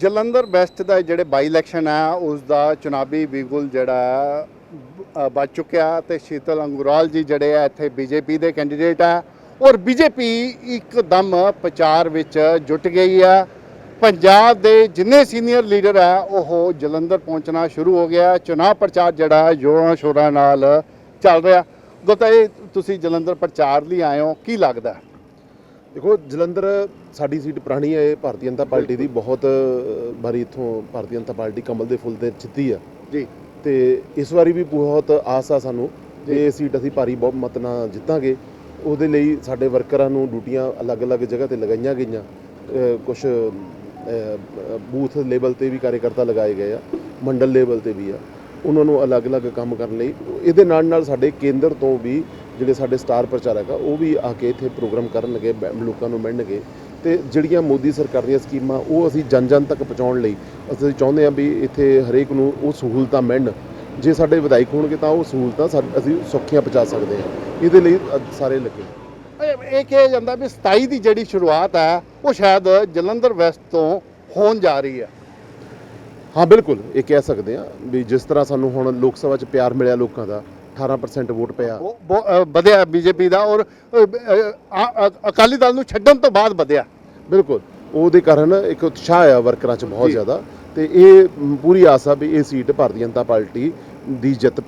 Jalandhar West ਦਾ ਜਿਹੜੇ ਬਾਈ election ਹੈ ਉਸ ਦਾ ਚੁਣਾਵੀ ਬਿਗੁਲ ਜਿਹੜਾ ਬਚ ਚੁੱਕਿਆ ਤੇ ਸ਼ੀਤਲ ਅੰਗੁਰਾਲ ਜੀ ਜਿਹੜੇ ਆ, ਇੱਥੇ ਬੀਜੇਪੀ ਦੇ ਕੈਂਡੀਡੇਟ ਆ ਔਰ ਬੀਜੇਪੀ ਇੱਕਦਮ ਪ੍ਰਚਾਰ ਵਿੱਚ ਜੁਟ ਗਈ ਹੈ ਪੰਜਾਬ ਦੇ ਜਿੰਨੇ ਸੀਨੀਅਰ ਲੀਡਰ ਆ, ਉਹ ਜਲੰਧਰ ਪਹੁੰਚਣਾ ਸ਼ੁਰੂ ਹੋ ਗਿਆ। ਹੈ। ਪ੍ਰਚਾਰ ਜਿਹੜਾ ਜੋਰਾਂ ਸ਼ੋਰਾਂ ਨਾਲ ਚੱਲ ਰਿਹਾ। ਗੁਪਤਾ ਇਹ ਤੁਸੀਂ ਜਲੰਧਰ ਪ੍ਰਚਾਰ ਲਈ ਆਏ ਹੋ, ਕੀ ਲੱਗਦਾ? ਦੇਖੋ, ਜਲੰਧਰ ਸਾਡੀ ਸੀਟ ਪੁਰਾਣੀ ਹੈ ਇਹ ਭਾਰਤੀ ਜਨਤਾ ਪਾਰਟੀ ਦੀ ਬਹੁਤ ਵਾਰੀ ਇੱਥੋਂ ਭਾਰਤੀ ਜਨਤਾ ਪਾਰਟੀ ਕਮਲ ਦੇ ਫੁੱਲ ਤੇ ਜਿੱਤੀ ਆ। ਜੀ। ਤੇ ਇਸ ਵਾਰੀ ਵੀ ਬਹੁਤ ਆਸ ਆ ਸਾਨੂੰ ਤੇ ਇਹ ਸੀਟ ਅਸੀਂ ਭਾਰੀ ਬਹੁਮਤ ਨਾਲ ਜਿੱਤਾਂਗੇ। ਉਹਦੇ ਲਈ ਸਾਡੇ ਵਰਕਰਾਂ ਨੂੰ ਡਿਊਟੀਆਂ ਅਲੱਗ-ਅਲੱਗ ਜਗ੍ਹਾ ਤੇ ਲਗਾਈਆਂ ਗਈਆਂ। ਕੁਝ ਬੂਥ ਲੈਵਲ ਤੇ ਵੀ ਕਾਰਜਕਰਤਾ ਲਗਾਏ ਗਏ ਆ ਮੰਡਲ ਲੈਵਲ ਤੇ ਵੀ ਆ। ਉਹਨਾਂ ਨੂੰ ਅਲੱਗ-ਅਲੱਗ ਕੰਮ ਕਰਨ ਲਈ ਇਹਦੇ ਨਾਲ ਨਾਲ ਸਾਡੇ ਕੇਂਦਰ ਤੋਂ ਵੀ ਜਿਹੜੇ ਸਾਡੇ ਸਟਾਰ ਪ੍ਰਚਾਰਕ ਆ ਉਹ ਵੀ ਆ ਕੇ ਇੱਥੇ ਪ੍ਰੋਗਰਾਮ ਕਰਨਗੇ ਲੋਕਾਂ ਨੂੰ ਮਿਲਣਗੇ। ਤੇ ਜਿਹੜੀਆਂ ਮੋਦੀ ਸਰਕਾਰ ਦੀਆਂ ਸਕੀਮਾਂ ਉਹ ਅਸੀਂ ਜਨ ਜਨ ਤੱਕ ਪਹੁੰਚਾਉਣ ਲਈ ਅਸੀਂ ਚਾਹੁੰਦੇ ਹਾਂ ਵੀ ਇੱਥੇ ਹਰੇਕ ਨੂੰ ਉਹ ਸਹੂਲਤਾਂ ਮਿਲਣ। ਜੇ ਸਾਡੇ ਵਿਧਾਇਕ ਹੋਣਗੇ ਤਾਂ ਉਹ ਸਹੂਲਤਾਂ ਅਸੀਂ ਸੌਖੀਆਂ ਪਹੁੰਚਾ ਸਕਦੇ ਹਾਂ। ਇਹਦੇ ਲਈ ਸਾਰੇ ਲੱਗੇ। ਇਹ ਇਹ ਕਿਹਾ ਜਾਂਦਾ ਵੀ 27 ਦੀ ਜਿਹੜੀ ਸ਼ੁਰੂਆਤ ਹੈ ਉਹ ਸ਼ਾਇਦ ਜਲੰਧਰ ਵੈਸਟ ਤੋਂ ਹੋਣ ਜਾ ਰਹੀ ਹੈ। ਹਾਂ ਬਿਲਕੁਲ। ਇਹ ਕਹਿ ਸਕਦੇ ਹਾਂ ਵੀ ਜਿਸ ਤਰ੍ਹਾਂ ਸਾਨੂੰ ਹੁਣ ਲੋਕ ਸਭਾ 'ਚ ਪਿਆਰ ਮਿਲਿਆ ਲੋਕਾਂ ਦਾ 18% ਵੋਟ ਪਿਆ। ਵਧਿਆ ਬੀਜੇਪੀ ਦਾ ਔਰ ਅਕਾਲੀ ਦਲ ਨੂੰ ਛੱਡਣ ਤੋਂ ਬਾਅਦ ਵਧਿਆ। ਬਿਲਕੁਲ। ਉਹਦੇ ਕਾਰਨ ਇੱਕ ਉਤਸ਼ਾਹ ਆ ਵਰਕਰਾਂ 'ਚ ਬਹੁਤ। ਜ਼ਿਆਦਾ। ਤੇ ਇਹ ਪੂਰੀ ਆਸ ਆ ਵੀ ਇਹ ਸੀਟ ਭਾਰਤੀ ਜਨਤਾ ਪਾਰਟੀ ਦੀ ਜਿੱਤ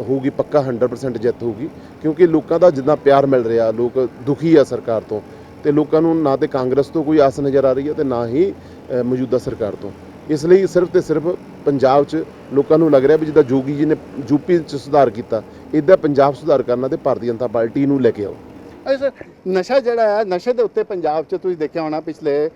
ਹੋਊਗੀ ਪੱਕਾ 100% ਜਿੱਤ ਹੋਊਗੀ। ਕਿਉਂਕਿ ਲੋਕਾਂ ਦਾ ਜਿੰਨਾ ਪਿਆਰ ਮਿਲ ਰਿਹਾ ਲੋਕ ਦੁਖੀ ਆ ਸਰਕਾਰ ਤੋਂ। ਤੇ ਲੋਕਾਂ ਨੂੰ ਨਾ ਤੇ ਕਾਂਗਰਸ ਤੋਂ ਕੋਈ ਆਸ ਨਜ਼ਰ ਆ ਰਹੀ ਹੈ ਤੇ ਨਾ ਹੀ ਮੌਜੂਦਾ ਸਰਕਾਰ ਤੋਂ। ਇਸ ਲਈ ਸਿਰਫ ਤੇ ਸਿਰਫ ਪੰਜਾਬ 'ਚ ਲੋਕਾਂ ਨੂੰ ਲੱਗ ਰਿਹਾ ਵੀ ਜਿੱਦਾਂ ਜੋਗੀ ਜੀ ਨੇ ਯੂਪੀ 'ਚ ਸੁਧਾਰ ਕੀਤਾ, ਇਦਾਂ ਪੰਜਾਬ ਸੁਧਾਰ ਕਰਨਾ ਤੇ ਭਾਰਤੀ ਜਨਤਾ ਪਾਰਟੀ ਨੂੰ ਲੈ ਕੇ ਆਓ। ਇਸ ਨਸ਼ਾ ਜਿਹੜਾ ਹੈ ਨਸ਼ੇ ਦੇ ਉੱਤੇ ਪੰਜਾਬ 'ਚ ਤੁਸੀਂ ਦੇਖਿਆ ਹੋਣਾ ਪਿਛਲੇ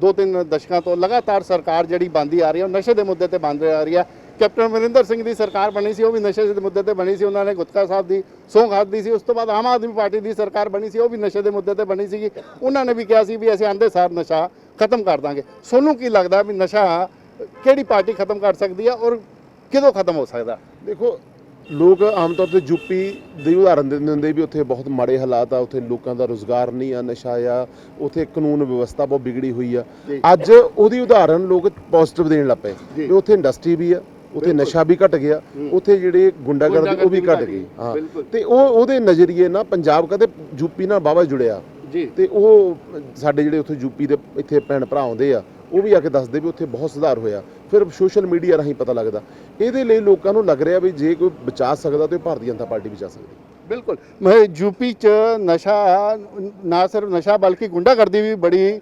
ਦੋ ਤਿੰਨ ਦਸ਼ਕਾਂ ਤੋਂ ਲਗਾਤਾਰ ਸਰਕਾਰ ਜਿਹੜੀ ਬੰਦੀ ਆ ਰਹੀ ਹੈ ਉਹ ਨਸ਼ੇ ਦੇ ਮੁੱਦੇ ਤੇ ਬੰਦ ਆ ਰਹੀ ਹੈ ਕੈਪਟਨ ਅਮਰਿੰਦਰ ਸਿੰਘ ਦੀ ਸਰਕਾਰ ਬਣੀ ਸੀ, ਉਹ ਵੀ ਨਸ਼ੇ ਦੇ ਮੁੱਦੇ ਤੇ ਬਣੀ ਸੀ, ਉਹਨਾਂ ਨੇ ਗੁਤਕਾ ਸਾਹਿਬ ਦੀ ਸਹੁੰ ਖਾਧੀ ਸੀ, ਉਸ ਤੋਂ ਬਾਅਦ ਆਮ ਆਦਮੀ ਪਾਰਟੀ ਦੀ ਸਰਕਾਰ ਬਣੀ ਸੀ, ਉਹ ਵੀ ਨਸ਼ੇ ਦੇ ਮੁੱਦੇ ਤੇ ਬਣੀ ਸੀਗੀ। ਉਹਨਾਂ ਨੇ ਵੀ ਕਿਹਾ ਸੀ ਵੀ ਅਸੀਂ ਆਂਦੇ ਸਾਰ ਨਸ਼ਾ ਖਤਮ ਕਰ ਦਾਂਗੇ। ਸੋਨੂੰ ਕੀ ਲੱਗਦਾ ਵੀ ਨਸ਼ਾ ਕਿਹੜੀ ਪਾਰਟੀ ਖਤਮ ਕਰ ਸਕਦੀ ਹੈ ਔਰ ਕਦੋਂ ਖਤਮ ਹੋ ਸਕਦਾ? ਦੇਖੋ ਲੋਕ ਆਮ ਤੌਰ ਤੇ ਯੂਪੀ ਦੀ ਉਦਾਹਰਨ ਦਿੰਦੇ ਹੁੰਦੇ ਵੀ ਉੱਥੇ ਬਹੁਤ ਮਾੜੇ ਹਾਲਾਤ ਆ ਉੱਥੇ ਲੋਕਾਂ ਦਾ ਰੋਜ਼ਗਾਰ ਨਹੀਂ ਆ ਨਸ਼ਾ ਆ ਉੱਥੇ ਕਾਨੂੰਨ ਵਿਵਸਥਾ ਬਹੁਤ ਵਿਗੜੀ ਹੋਈ ਆ। ਅੱਜ ਉਹਦੀ ਉਦਾਹਰਨ ਲੋਕ ਪੋਜ਼ਿਟਿਵ ਦੇਣ ਜੀ। ਵੀ ਉੱਥੇ ਇੰਡਸਟਰੀ ਵੀ ਆ ਉੱਥੇ। ਨਸ਼ਾ ਵੀ ਘਟ ਗਿਆ ਉੱਥੇ ਜਿਹੜੇ ਗੁੰਡਾਗਰਦੀ ਉਹ ਵੀ ਘਟ ਗਈ। ਹਾਂ। ਤੇ ਉਹ ਉਹਦੇ ਨਜ਼ਰੀਏ ਨਾਲ ਪੰਜਾਬ ਕਦੇ ਯੂਪੀ ਨਾਲ ਬਾਬਾ ਜੁੜਿਆ। ਜੀ। ਤੇ ਉਹ ਸਾਡੇ ਜਿਹੜੇ ਉੱਥੇ ਯੂਪੀ ਦੇ ਇੱਥੇ ਭੈਣ ਭਰਾ ਆਉਂਦੇ ਆ ਉਹ ਵੀ ਆ ਕੇ ਦੱਸਦੇ ਵੀ ਉੱਥੇ ਬਹੁਤ ਸੁਧਾਰ ਹੋਇਆ। ਫਿਰ ਸੋਸ਼ਲ ਮੀਡੀਆ ਰਾਹੀਂ ਪਤਾ ਲੱਗਦਾ। ਇਹਦੇ ਲਈ ਲੋਕਾਂ ਨੂੰ ਲੱਗ ਰਿਹਾ ਵੀ ਜੇ ਕੋਈ ਬਚਾ ਸਕਦਾ ਤੇ ਉਹ ਭਾਰਤੀ ਜਨਤਾ ਪਾਰਟੀ ਬਚਾ ਸਕਦੀ। ਬਿਲਕੁਲ। ਮੈਂ ਯੂਪੀ ਚ ਨਸ਼ਾ ਨਾ ਸਿਰਫ ਨਸ਼ਾ ਬਲਕਿ ਗੁੰਡਾਗਰਦੀ ਵੀ ਬੜੀ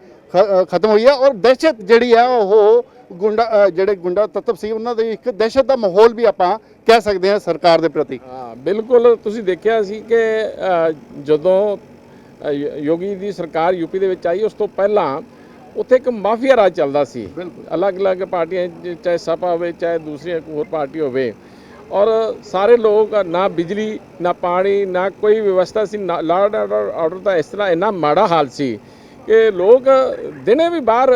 ਖਤਮ ਹੋਈ ਹੈ ਔਰ ਦਹਿਸ਼ਤ ਜਿਹੜੀ ਹੈ ਉਹ ਗੁੰਡਾ ਜਿਹੜੇ ਗੁੰਡਾ ਤੱਤਵ ਸੀ ਉਹਨਾਂ ਦੇ ਇੱਕ ਦਹਿਸ਼ਤ ਦਾ ਮਾਹੌਲ ਵੀ ਆਪਾਂ ਕਹਿ ਸਕਦੇ ਹਾਂ ਸਰਕਾਰ ਦੇ ਪ੍ਰਤੀ। ਹਾਂ ਬਿਲਕੁਲ। ਤੁਸੀਂ ਦੇਖਿਆ ਸੀ ਕਿ ਜਦੋਂ ਯੋਗੀ ਦੀ ਸਰਕਾਰ ਯੂਪੀ ਦੇ ਵਿੱਚ ਆਈ ਉਸ ਤੋਂ ਪਹਿਲਾਂ ਉੱਥੇ ਇੱਕ ਮਾਫੀਆ ਰਾਜ ਚੱਲਦਾ ਸੀ। ਅਲੱਗ-ਅਲੱਗ ਪਾਰਟੀਆਂ ਚਾਹੇ ਸਪਾ ਹੋਵੇ ਚਾਹੇ ਦੂਸਰੀਆਂ ਕੋਈ ਹੋਰ ਪਾਰਟੀ ਹੋਵੇ। ਔਰ ਸਾਰੇ ਲੋਕ ਨਾ ਬਿਜਲੀ ਨਾ ਪਾਣੀ ਨਾ ਕੋਈ ਵਿਵਸਥਾ ਸੀ ਲਾਰਡ ਆਰਡਰ ਦਾ ਇਸ ਤਰ੍ਹਾਂ ਇੰਨਾ ਮਾੜਾ ਹਾਲ ਸੀ ਕਿ ਲੋਕ ਦਿਨੇ ਵੀ ਬਾਹਰ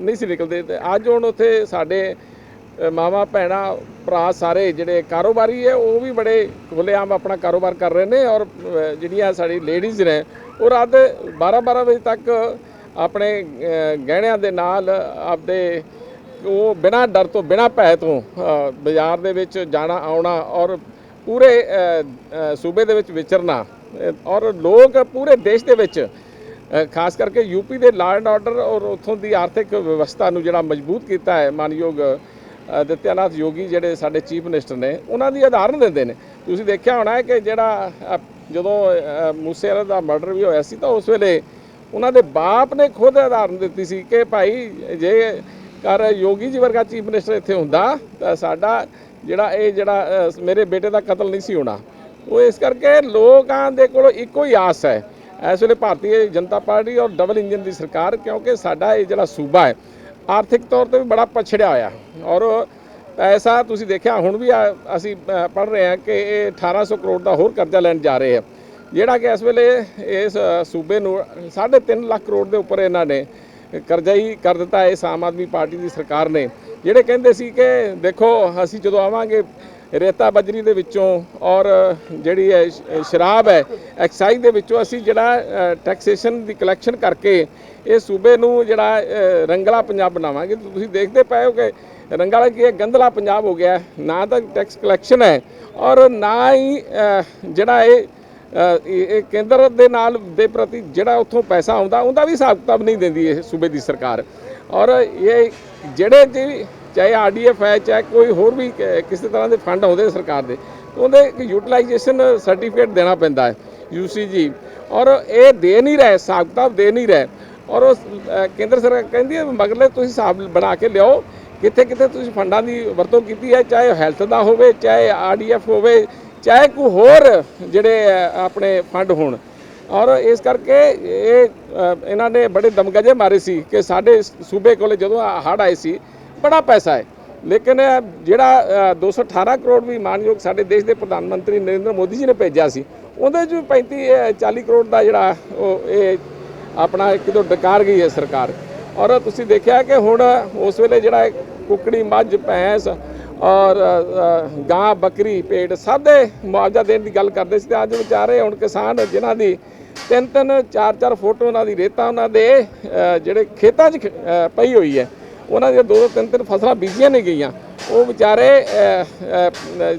ਨਹੀਂ ਸੀ ਨਿਕਲਦੇ। ਤੇ ਅੱਜ ਹੁਣ ਉੱਥੇ ਸਾਡੇ ਮਾਵਾਂ, ਭੈਣਾਂ, ਭਰਾ ਸਾਰੇ ਜਿਹੜੇ ਕਾਰੋਬਾਰੀ ਹੈ, ਉਹ ਵੀ ਬੜੇ ਖੁੱਲੇਆਮ ਆਪਣਾ ਕਾਰੋਬਾਰ ਕਰ ਰਹੇ ਨੇ ਔਰ ਜਿਹੜੀਆਂ ਸਾਡੀ ਲੇਡੀਜ਼ ਨੇ, ਉਹ ਰਾਤ 12 12 ਵਜੇ ਤੱਕ ਆਪਣੇ ਗਹਿਣਿਆਂ ਦੇ ਨਾਲ ਆਪਦੇ ਉਹ ਬਿਨਾਂ ਡਰ ਤੋਂ, ਬਿਨਾਂ ਭੈ ਤੋਂ ਬਾਜ਼ਾਰ ਦੇ ਵਿੱਚ ਜਾਣਾ, ਆਉਣਾ ਔਰ ਪੂਰੇ ਸੂਬੇ ਦੇ ਵਿੱਚ ਵਿਚਰਨਾ। ਔਰ ਲੋਕ ਪੂਰੇ ਦੇਸ਼ ਦੇ ਵਿੱਚ ਖਾਸ ਕਰਕੇ ਯੂਪੀ ਦੇ ਲਾਅ ਐਂਡ ਆਰਡਰ ਔਰ ਉੱਥੋਂ ਦੀ ਆਰਥਿਕ ਵਿਵਸਥਾ ਨੂੰ ਜਿਹੜਾ ਮਜ਼ਬੂਤ ਕੀਤਾ ਹੈ, ਮਾਨਯੋਗ ਦਿੱਤਿਆਨਾਥ ਯੋਗੀ ਜਿਹੜੇ ਸਾਡੇ ਚੀਫ ਮਿਨਿਸਟਰ ਨੇ ਉਹਨਾਂ ਦੀ ਉਦਾਹਰਨ ਦਿੰਦੇ ਨੇ। ਤੁਸੀਂ ਦੇਖਿਆ ਹੋਣਾ ਹੈ ਕਿ ਜਿਹੜਾ ਜਦੋਂ ਅ, ਮੂਸੇਵਾਲਾ ਦਾ ਮਰਡਰ ਵੀ ਹੋਇਆ ਸੀ ਤਾਂ ਉਸ ਵੇਲੇ ਉਹਨਾਂ ਦੇ ਬਾਪ ਨੇ ਖੁਦ ਉਦਾਹਰਨ ਦਿੱਤੀ ਸੀ ਕਿ ਭਾਈ ਜੇ ਕਰ ਯੋਗੀ ਜੀ ਵਰਗਾ ਚੀਫ ਮਿਨਿਸਟਰ ਇੱਥੇ ਹੁੰਦਾ ਤਾਂ ਸਾਡਾ ਜਿਹੜਾ ਇਹ ਜਿਹੜਾ ਮੇਰੇ ਬੇਟੇ ਦਾ ਕਤਲ ਨਹੀਂ ਸੀ ਹੋਣਾ। ਉਹ ਇਸ ਕਰਕੇ ਲੋਕਾਂ ਦੇ ਕੋਲ ਇੱਕੋ ਹੀ ਆਸ ਹੈ। ਇਸ ਵੇਲੇ ਭਾਰਤੀ ਜਨਤਾ ਪਾਰਟੀ ਔਰ ਡਬਲ ਇੰਜਨ ਦੀ ਸਰਕਾਰ ਕਿਉਂਕਿ ਸਾਡਾ ਇਹ ਜਿਹੜਾ ਸੂਬਾ ਹੈ ਆਰਥਿਕ ਤੌਰ ਤੇ ਵੀ ਬੜਾ ਪਛੜਿਆ ਹੋਇਆ। ਔਰ ਐਸਾ ਤੁਸੀਂ ਦੇਖਿਆ, ਹੁਣ ਵੀ ਅਸੀਂ ਪੜ ਰਹੇ ਹਾਂ ਕਿ ਇਹ 1800 ਕਰੋੜ ਦਾ ਹੋਰ ਕਰਜ਼ਾ ਲੈਣ ਜਾ ਰਹੇ ਆ। ਜਿਹੜਾ ਕਿ ਇਸ ਵੇਲੇ ਇਸ ਸੂਬੇ ਨੂੰ 3.5 ਲੱਖ ਕਰੋੜ ਦੇ ਉੱਪਰ ਇਹਨਾਂ ਨੇ ਕਰਜ਼ਾ ਹੀ ਕਰ ਦਿੱਤਾ ਹੈ ਇਸ ਆਮ ਆਦਮੀ ਪਾਰਟੀ ਦੀ ਸਰਕਾਰ ਨੇ। ਜਿਹੜੇ ਕਹਿੰਦੇ ਸੀ ਕਿ ਦੇਖੋ, ਅਸੀਂ ਜਦੋਂ ਆਵਾਂਗੇ ਰੇਤਾ ਬਜਰੀ ਦੇ ਵਿੱਚੋਂ ਔਰ ਜਿਹੜੀ ਹੈ ਸ਼ਰਾਬ ਹੈ, ਐਕਸਾਈਜ਼ ਦੇ ਵਿੱਚੋਂ ਅਸੀਂ ਜਿਹੜਾ ਟੈਕਸੇਸ਼ਨ ਦੀ ਕਲੈਕਸ਼ਨ ਕਰਕੇ ਇਹ ਸੂਬੇ ਨੂੰ ਜਿਹੜਾ ਰੰਗਲਾ ਪੰਜਾਬ ਬਣਾਵਾਂਗੇ। ਤੁਸੀਂ ਦੇਖਦੇ ਪਏ ਹੋ ਕਿ ਰੰਗਲਾ ਕੀ ਹੈ ਗੰਦਲਾ ਪੰਜਾਬ ਹੋ ਗਿਆ। ਨਾ ਤਾਂ ਟੈਕਸ ਕਲੈਕਸ਼ਨ ਹੈ ਔਰ ਨਾ ਹੀ ਜਿਹੜਾ ਇਹ ਇਹ ਕੇਂਦਰ ਦੇ ਨਾਲ ਦੇ ਪ੍ਰਤੀ ਜਿਹੜਾ ਉੱਥੋਂ ਪੈਸਾ ਆਉਂਦਾ, ਉਹਦਾ ਵੀ ਹਿਸਾਬ ਕਿਤਾਬ ਨਹੀਂ ਦਿੰਦੀ ਇਹ ਸੂਬੇ ਦੀ ਸਰਕਾਰ। ਔਰ ਇਹ ਜਿਹੜੇ ਜੀ ਚਾਹੇ ਆਰਡੀਐਫ ਹੈ, ਚਾਹੇ ਕੋਈ ਹੋਰ ਵੀ ਕਿਸੇ ਤਰ੍ਹਾਂ ਦੇ ਫੰਡ ਆਉਂਦੇ ਸਰਕਾਰ ਦੇ ਉਹਦੇ ਇੱਕ ਯੂਟਿਲਾਈਜੇਸ਼ਨ ਸਰਟੀਫਿਕੇਟ ਦੇਣਾ ਪੈਂਦਾ ਹੈ ਯੂਸੀਜੀ ਔਰ ਇਹ ਦੇ ਨਹੀਂ ਰਹੇ ਹਿਸਾਬ ਕਿਤਾਬ ਦੇ ਨਹੀਂ ਰਹੇ। ਔਰ ਉਹ ਕੇਂਦਰ ਸਰਕਾਰ ਕਹਿੰਦੀ ਹੈ ਵੀ ਮਗਰਲੇ ਤੁਸੀਂ ਹਿਸਾਬ ਬਣਾ ਕੇ ਲਿਆਓ ਕਿੱਥੇ ਕਿੱਥੇ ਤੁਸੀਂ ਫੰਡਾਂ ਦੀ ਵਰਤੋਂ ਕੀਤੀ ਹੈ, ਚਾਹੇ ਹੈਲਥ ਦਾ ਹੋਵੇ, ਚਾਹੇ ਆਰਡੀਐਫ ਹੋਵੇ, ਚਾਹੇ ਕੋਈ ਹੋਰ ਜਿਹੜੇ ਆਪਣੇ ਫੰਡ ਹੋਣ। ਔਰ ਇਸ ਕਰਕੇ ਇਹ ਇਹਨਾਂ ਨੇ ਬੜੇ ਦਮਗਜੇ ਮਾਰੇ ਸੀ ਕਿ ਸਾਡੇ ਸੂਬੇ ਕੋਲੇ ਜਦੋਂ ਹੜ ਆਏ ਸੀ ਬੜਾ ਪੈਸਾ ਹੈ। ਲੇਕਿਨ ਇਹ ਜਿਹੜਾ ਅ, 218 ਕਰੋੜ ਵੀ ਮਾਨਯੋਗ ਸਾਡੇ ਦੇਸ਼ ਦੇ ਪ੍ਰਧਾਨ ਮੰਤਰੀ ਨਰਿੰਦਰ ਮੋਦੀ ਜੀ ਨੇ ਭੇਜਿਆ ਸੀ ਉਹਦੇ 'ਚ 35 ਅ, 40 ਕਰੋੜ ਦਾ ਜਿਹੜਾ ਉਹ ਇਹ ਆਪਣਾ ਕਿਦੋਂ ਡਕਾਰ ਗਈ ਹੈ ਸਰਕਾਰ। ਔਰ ਤੁਸੀਂ ਦੇਖਿਆ ਕਿ ਹੁਣ ਉਸ ਵੇਲੇ ਜਿਹੜਾ ਇਹ ਕੁੱਕੜੀ ਮੱਝ ਭੈਂਸ ਔਰ ਗਾਂ ਬੱਕਰੀ ਭੇਡ ਸਭ ਦੇ ਮੁਆਵਜ਼ਾ ਦੇਣ ਦੀ ਗੱਲ ਕਰਦੇ ਸੀ ਤੇ ਅੱਜ ਵਿਚਾਰੇ ਹੁਣ ਕਿਸਾਨ ਜਿਨ੍ਹਾਂ ਦੀ ਤਿੰਨ ਤਿੰਨ ਚਾਰ ਚਾਰ ਫੁੱਟ ਉਹਨਾਂ ਦੀ ਰੇਤਾ ਉਹਨਾਂ ਦੇ ਜਿਹੜੇ ਖੇਤਾਂ 'ਚ ਪਈ ਹੋਈ ਹੈ। ਉਹਨਾਂ ਦੀਆਂ ਦੋ ਦੋ, ਤਿੰਨ ਤਿੰਨ ਫਸਲਾਂ ਬੀਜੀਆਂ ਨਹੀਂ ਗਈਆਂ। ਉਹ ਵਿਚਾਰੇ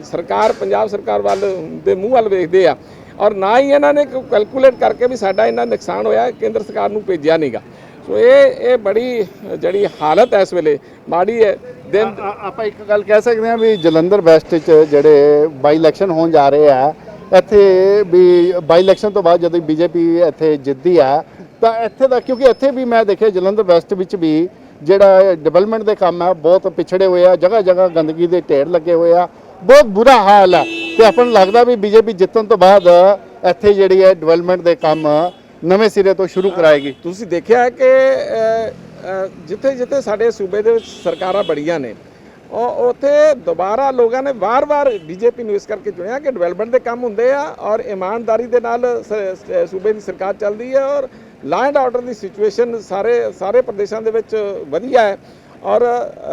ਸਰਕਾਰ, ਪੰਜਾਬ ਸਰਕਾਰ ਵੱਲ ਦੇ ਮੂੰਹ ਵੱਲ ਵੇਖਦੇ ਆ। ਔਰ ਨਾ ਹੀ ਇਹਨਾਂ ਨੇ ਕੈਲਕੂਲੇਟ ਕਰਕੇ ਵੀ ਸਾਡਾ ਇੰਨਾ ਨੁਕਸਾਨ ਹੋਇਆ, ਕੇਂਦਰ ਸਰਕਾਰ ਨੂੰ ਭੇਜਿਆ ਨਹੀਂਗਾ ਸੋ ਇਹ ਇਹ ਬੜੀ ਜਿਹੜੀ ਹਾਲਤ ਹੈ ਇਸ ਵੇਲੇ, ਮਾੜੀ ਹੈ। ਦਿਨ ਆਪਾਂ ਇੱਕ ਗੱਲ ਕਹਿ ਸਕਦੇ ਹਾਂ ਵੀ ਜਲੰਧਰ ਵੈਸਟ 'ਚ ਜਿਹੜੇ ਬਾਈ ਇਲੈਕਸ਼ਨ ਹੋਣ ਜਾ ਰਹੇ ਆ, ਇੱਥੇ ਵੀ ਬਾਈ ਇਲੈਕਸ਼ਨ ਤੋਂ ਬਾਅਦ ਜਦੋਂ ਬੀਜੇਪੀ ਇੱਥੇ ਜਿੱਤਦੀ ਆ, ਤਾਂ ਇੱਥੇ ਦਾ ਕਿਉਂਕਿ ਇੱਥੇ ਵੀ ਮੈਂ ਦੇਖਿਆ ਜਲੰਧਰ ਵੈਸਟ ਵਿੱਚ ਵੀ ਜਿਹੜਾ ਡਿਵੈਲਪਮੈਂਟ ਦੇ ਕੰਮ ਆ, ਬਹੁਤ ਪਿਛੜੇ ਹੋਏ ਆ ਜਗ੍ਹਾ ਜਗ੍ਹਾ ਗੰਦਗੀ ਦੇ ਢੇਰ ਲੱਗੇ ਹੋਏ ਆ। ਬਹੁਤ ਬੁਰਾ ਹਾਲ ਆ। ਤੇ ਆਪਾਂ ਨੂੰ ਲੱਗਦਾ ਵੀ ਬੀਜੇਪੀ ਜਿੱਤਣ ਤੋਂ ਬਾਅਦ ਇੱਥੇ ਜਿਹੜੀ ਹੈ ਡਿਵੈਲਪਮੈਂਟ ਦੇ ਕੰਮ ਨਵੇਂ ਸਿਰੇ ਤੋਂ ਸ਼ੁਰੂ ਕਰਾਏਗੀ। ਤੁਸੀਂ ਦੇਖਿਆ ਕਿ ਜਿੱਥੇ ਜਿੱਥੇ ਸਾਡੇ ਸੂਬੇ ਦੇ ਵਿੱਚ ਸਰਕਾਰਾਂ ਬੜੀਆਂ ਨੇ, ਉਹ ਉੱਥੇ ਦੁਬਾਰਾ ਲੋਕਾਂ ਨੇ ਵਾਰ-ਵਾਰ ਬੀਜੇਪੀ ਨੂੰ ਇਸ ਕਰਕੇ ਚੁਣਿਆ ਕਿ ਡਿਵੈਲਪਮੈਂਟ ਦੇ ਕੰਮ ਹੁੰਦੇ ਆ ਔਰ ਇਮਾਨਦਾਰੀ ਦੇ ਨਾਲ ਸੂਬੇ ਦੀ ਸਰਕਾਰ ਚੱਲਦੀ ਹੈ ਔਰ ਲਾਅ ਐਂਡ ਆਰਡਰ ਦੀ ਸਿਚੁਏਸ਼ਨ ਸਾਰੇ ਸਾਰੇ ਪ੍ਰਦੇਸ਼ਾਂ ਦੇ ਵਿੱਚ ਵਧੀਆ ਹੈ। ਔਰ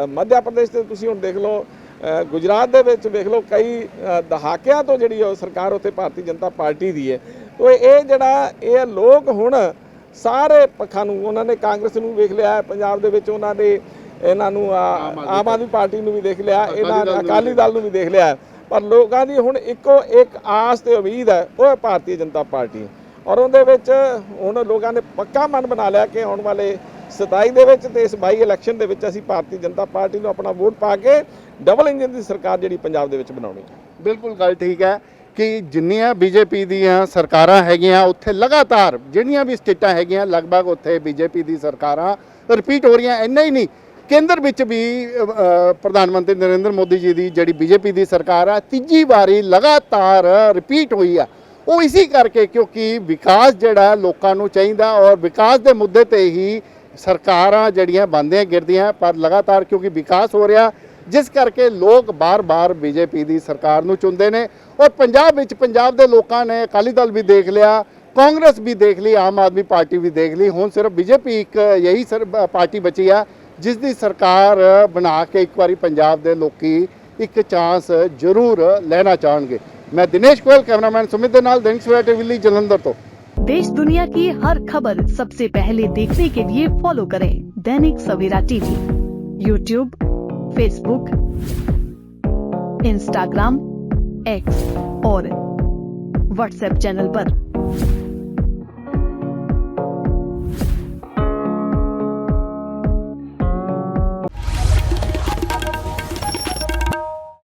ਮੱਧ ਪ੍ਰਦੇਸ਼ ਤੇ ਤੁਸੀਂ ਹੁਣ ਦੇਖ ਲਓ ਗੁਜਰਾਤ ਦੇ ਵਿੱਚ ਵੇਖ ਲਓ ਕਈ ਦਹਾਕਿਆਂ ਤੋਂ ਜਿਹੜੀ ਉਹ ਸਰਕਾਰ ਉੱਥੇ ਭਾਰਤੀ ਜਨਤਾ ਪਾਰਟੀ ਦੀ ਹੈ। ਤੋ ਇਹ ਜਿਹੜਾ ਇਹ ਲੋਕ ਹੁਣ ਸਾਰੇ ਪੱਖਾਂ ਨੂੰ ਉਹਨਾਂ ਨੇ ਕਾਂਗਰਸ ਨੂੰ ਵੇਖ ਲਿਆ ਪੰਜਾਬ ਦੇ ਵਿੱਚ ਉਹਨਾਂ ਨੇ ਇਹਨਾਂ ਨੂੰ ਆਮ ਆਦਮੀ ਪਾਰਟੀ ਨੂੰ ਵੀ ਦੇਖ ਲਿਆ ਇਹਨਾਂ ਅਕਾਲੀ ਦਲ ਨੂੰ ਵੀ ਦੇਖ ਲਿਆ ਪਰ ਲੋਕਾਂ ਦੀ ਹੁਣ ਇੱਕੋ ਇੱਕ ਆਸ ਤੇ ਉਮੀਦ ਹੈ ਉਹ ਹੈ ਭਾਰਤੀ ਜਨਤਾ ਪਾਰਟੀ। ਔਰ ਉਹਦੇ ਵਿੱਚ ਹੁਣ ਲੋਕਾਂ ਨੇ ਪੱਕਾ ਮਨ ਬਣਾ ਲਿਆ ਕਿ ਆਉਣ ਵਾਲੇ 27 ਦੇ ਵਿੱਚ ਤੇ ਇਸ ਬਾਈ ਇਲੈਕਸ਼ਨ ਦੇ ਵਿੱਚ ਅਸੀਂ ਭਾਰਤੀ ਜਨਤਾ ਪਾਰਟੀ ਨੂੰ ਆਪਣਾ ਵੋਟ ਪਾ ਕੇ ਡਬਲ ਇੰਜਨ ਦੀ ਸਰਕਾਰ ਜਿਹੜੀ ਪੰਜਾਬ ਦੇ ਵਿੱਚ ਬਣਾਉਣੀ ਹੈ। ਬਿਲਕੁਲ ਗੱਲ ਠੀਕ ਹੈ ਕਿ ਜਿੰਨੀਆਂ ਬੀਜੇਪੀ ਦੀਆਂ ਸਰਕਾਰਾਂ ਹੈਗੀਆਂ, ਉੱਥੇ ਲਗਾਤਾਰ ਜਿਹੜੀਆਂ ਵੀ ਸਟੇਟਾਂ ਹੈਗੀਆਂ, ਲਗਭਗ ਉੱਥੇ ਬੀਜੇਪੀ ਦੀ ਸਰਕਾਰਾਂ ਰਿਪੀਟ ਹੋ ਰਹੀਆਂ, ਇੰਨਾ ਹੀ ਨਹੀਂ। ਕੇਂਦਰ ਵਿੱਚ ਵੀ ਪ੍ਰਧਾਨ ਮੰਤਰੀ ਨਰਿੰਦਰ ਮੋਦੀ ਜੀ ਦੀ ਜਿਹੜੀ ਬੀਜੇਪੀ ਦੀ ਸਰਕਾਰ ਆ, ਤੀਜੀ ਵਾਰੀ ਲਗਾਤਾਰ ਰਿਪੀਟ ਹੋਈ ਆ। ਉਹ ਇਸੇ ਕਰਕੇ ਕਿਉਂਕਿ ਵਿਕਾਸ ਜਿਹੜਾ ਲੋਕਾਂ ਨੂੰ ਚਾਹੀਦਾ ਔਰ ਵਿਕਾਸ ਦੇ ਮੁੱਦੇ ਤੇ ਹੀ ਸਰਕਾਰਾਂ ਜਿਹੜੀਆਂ ਬੰਦੀਆਂ ਗਿਰਦੀਆਂ, ਪਰ ਲਗਾਤਾਰ ਕਿਉਂਕਿ ਵਿਕਾਸ ਹੋ ਰਿਹਾ, ਜਿਸ ਕਰਕੇ ਲੋਕ ਬਾਰ-ਬਾਰ ਬੀਜੇਪੀ ਦੀ ਸਰਕਾਰ ਨੂੰ ਚੁਣਦੇ ਨੇ ਔਰ ਪੰਜਾਬ ਵਿੱਚ ਪੰਜਾਬ ਦੇ ਲੋਕਾਂ ਨੇ ਅਕਾਲੀ ਦਲ ਵੀ ਦੇਖ ਲਿਆ, ਕਾਂਗਰਸ ਵੀ ਦੇਖ ਲਈ, ਆਮ ਆਦਮੀ ਪਾਰਟੀ ਵੀ ਦੇਖ ਲਈ, ਹੁਣ ਸਿਰਫ ਬੀਜੇਪੀ ਇੱਕ ਯਹੀ ਸਰ ਪਾਰਟੀ ਬਚੀ ਆ, ਜਿਸ ਦੀ ਸਰਕਾਰ ਬਣਾ ਕੇ ਇੱਕ ਵਾਰੀ ਪੰਜਾਬ ਦੇ ਲੋਕੀ ਇੱਕ ਚਾਂਸ ਜ਼ਰੂਰ ਲੈਣਾ ਚਾਹਣਗੇ। मैं दिनेश गोयल, कैमरामैन सुमित नाल दैनिक सवेरा टीवी जलंधर तो। देश दुनिया की हर खबर सबसे पहले देखने के लिए फॉलो करें Dainik Savera TV YouTube Facebook Instagram X और व्हाट्सएप चैनल पर।